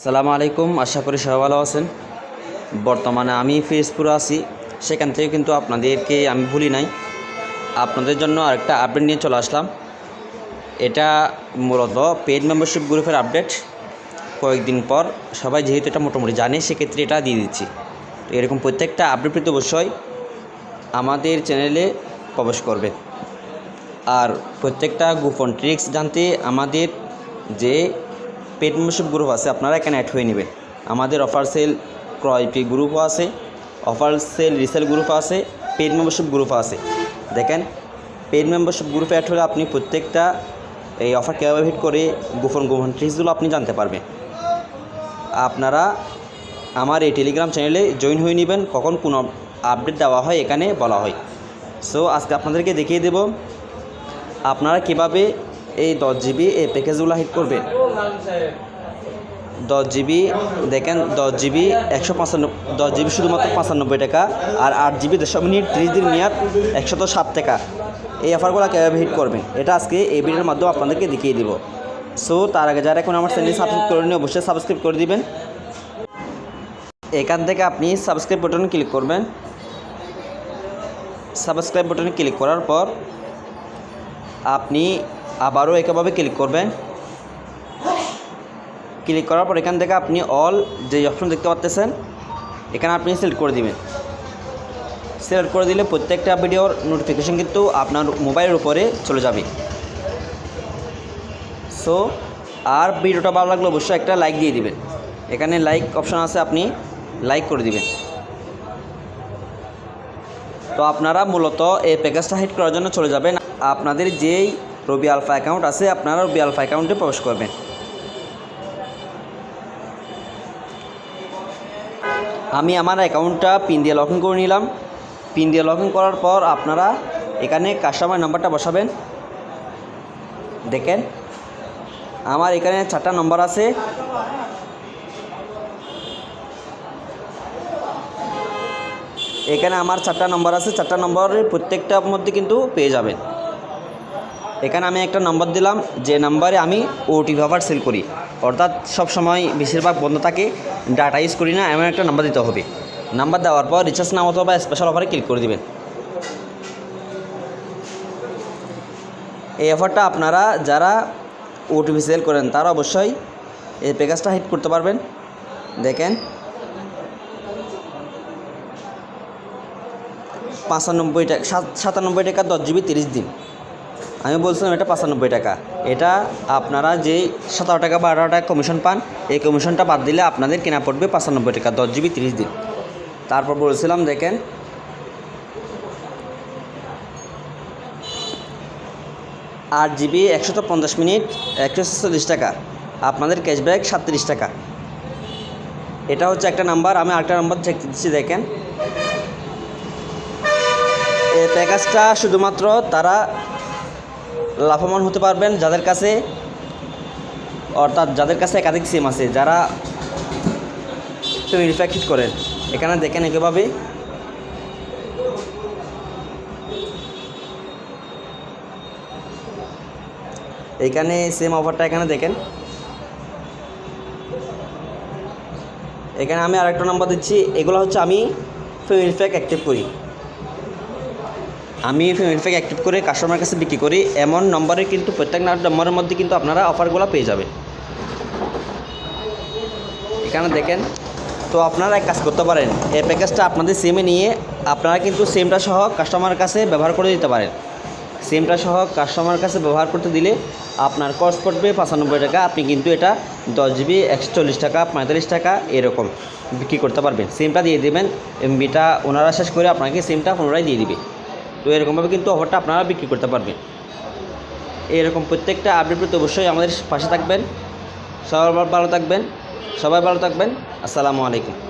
আসসালামু আলাইকুম, আশা করি সবাই ভালো আছেন। বর্তমানে আমি ফিরোজপুরে আছি। সেখান থেকে কিন্তু আপনাদেরকে আমি ভুলি নাই। আপনাদের জন্য আরেকটা আপডেট নিয়ে চলে আসলাম। এটা মূলত পেড মেম্বারশিপ গ্রুপের আপডেট কয়েকদিন পর সবাই যেহেতু এটা মোটামুটি জানে, সেক্ষেত্রে এটা দিয়ে দিচ্ছি। তো এরকম প্রত্যেকটা আপডেট পেতে অবশ্যই আমাদের চ্যানেলে প্রবেশ করবে। আর প্রত্যেকটা গোপন ট্রিক্স জানতে আমাদের যে পেড মেম্বারশিপ গ্রুপ আছে, আপনারা এখানে অ্যাড হয়ে নেবেন। আমাদের অফার সেল ক্রয় পে গ্রুপও আছে অফার সেল রিসেল গ্রুপ আছে পেড মেম্বারশিপ গ্রুপ আছে। দেখেন পেড মেম্বারশিপ গ্রুপে অ্যাড হলে আপনি প্রত্যেকটা এই অফার কীভাবে হিট করে, গোপন গোপন ট্রিক্সগুলো আপনি জানতে পারবেন। আপনারা আমার এই টেলিগ্রাম চ্যানেলে জয়েন হয়ে নেবেন, কখন কোন আপডেট দেওয়া হয় এখানে বলা হয়। সো আজকে আপনাদেরকে দেখিয়ে দেব, আপনারা কীভাবে এই দশ জিবি এই প্যাকেজগুলো হিট করবেন দশ জিবি, দেখেন, দশ জিবি একশো পাঁচান্ন দশ জিবি শুধুমাত্র পঁচানব্বই টাকা আর আট জিবি দেড়শো মিনিট ত্রিশ দিন মেয়াদ একশত সাত টাকা। এই অফারগুলো কীভাবে হিট করবেন এটা আজকে এই ভিডিওর মাধ্যমে আপনাদেরকে দেখিয়ে দিব। সো তার আগে যারা এখন আমার চ্যানেল সাবস্ক্রাইব করে নিন অবশ্যই সাবস্ক্রাইব করে দিবেন। এখান থেকে আপনি সাবস্ক্রাইব বাটনে ক্লিক করবেন। সাবস্ক্রাইব বাটনে ক্লিক করার পর আপনি আবারও একইভাবে ক্লিক করবেন। ক্লিক করার পর এখান থেকে আপনি অল যে অপশন দেখতে পাচ্ছেন এখানে আপনি সিলেক্ট করে দিবেন। সিলেক্ট করে দিলে প্রত্যেকটা ভিডিওর নোটিফিকেশন কিন্তু আপনার মোবাইলের উপরে চলে যাবে। সো আর ভিডিওটা ভালো লাগলে অবশ্যই একটা লাইক দিয়ে দিবেন। এখানে লাইক অপশন আছে, আপনি লাইক করে দিবেন। তো আপনারা মূলত এই প্যাকেজটা হিট করার জন্য চলে যাবেন। আপনাদের যেই রবি আলফা অ্যাকাউন্ট আছে, আপনারা রবি আলফা অ্যাকাউন্টে প্রবেশ করবেন। আমি আমার অ্যাকাউন্টটা পিন দিয়ে লগ ইন করে নিলাম। পিন দিয়ে লগ ইন করার পর আপনারা এখানে কাস্টমার নাম্বারটা বসাবেন। দেখেন, আমার এখানে চারটা নম্বর আছে। এখানে আমার চারটা নম্বর আছে, চারটা নম্বরের প্রত্যেকটার মধ্যে কিন্তু পেয়ে যাবেন। এখানে আমি একটা নম্বর দিলাম, যে নাম্বারে আমি ওটিপি অফার সেল করি। অর্থাৎ সব সময় বেশিরভাগ বন্ধ থাকে ডাটা ইউজ করি না, এমন একটা নাম্বার দিতে হবে। নাম্বার দেওয়ার পর রিচার্জ নাম অথবা স্পেশাল অফারে ক্লিক করে দিবেন। এই অফারটা আপনারা যারা ওটিপি সেল করেন, তারা অবশ্যই এই প্যাকেজটা হিট করতে পারবেন। দেখেন। পাঁচানব্বই টাকা, সাত সাতানব্বই টাকা দশ জিবি তিরিশ দিন। আমি বলছিলাম এটা পঁচানব্বই টাকা। এটা আপনারা যেই সতেরো টাকা বা আঠারো টাকা কমিশন পান, এই কমিশনটা বাদ দিলে আপনাদের কেনা পড়বে পঁচানব্বই টাকা, দশ জিবি তিরিশ দিন। তারপর বলছিলাম দেখেন, আট জিবি একশত পঞ্চাশ মিনিট একশো ছেচল্লিশ টাকা। আপনাদের ক্যাশব্যাক সাতত্রিশ টাকা। এটা হচ্ছে একটা নাম্বার, আমি আরেকটা নাম্বার চেক দিচ্ছি, দেখেন। এই প্যাকেজটা শুধুমাত্র তারা লাভবান হতে পারবেন যাদের কাছে, অর্থাৎ যাদের কাছে একাধিক সিম আছে, যারা প্যাক করেন। এখানে দেখেন একইভাবে এইখানে সেম অফারটা এখানে দেখেন। এখানে আমি আরেকটা নাম্বার দিচ্ছি। এগুলো হচ্ছে আমি ফ্যামিলি প্যাক অ্যাক্টিভ করি। আমি ফ্যামিলি প্যাক অ্যাক্টিভ করে কাস্টমার কাছে বিক্রি করি, এমন নম্বরে কিন্তু প্রত্যেক নম্বরের মধ্যে কিন্তু আপনারা অফারগুলো পেয়ে যাবে এখানে দেখেন, তো আপনারা এক কাজ করতে পারেন, এই প্যাকেজটা আপনাদের সিমে নিয়ে আপনারা কিন্তু সিমটা সহ কাস্টমারের কাছে ব্যবহার করে দিতে পারেন। সিমটা সহ কাস্টমার কাছে ব্যবহার করতে দিলে আপনার কস্ট পড়বে পঁচানব্বই টাকা, আপনি কিন্তু এটা দশ জিবি একশো চল্লিশ টাকা, পঁয়তাল্লিশ টাকা এরকম বিক্রি করতে পারবেন। সিমটা দিয়ে দেবেন, এমবিটা ওনারা শেষ করে আপনাকে সিমটা পুনরায় দিয়ে দিবে। তো এরকমভাবে কিন্তু অফারটা আপনারা বিক্রি করতে পারবেন। এরকম প্রত্যেকটা আপডেট পেতে অবশ্যই আমাদের পাশে থাকবেন। সবাই ভালো থাকবেন। সবাই ভালো থাকবেন। আসসালামু আলাইকুম।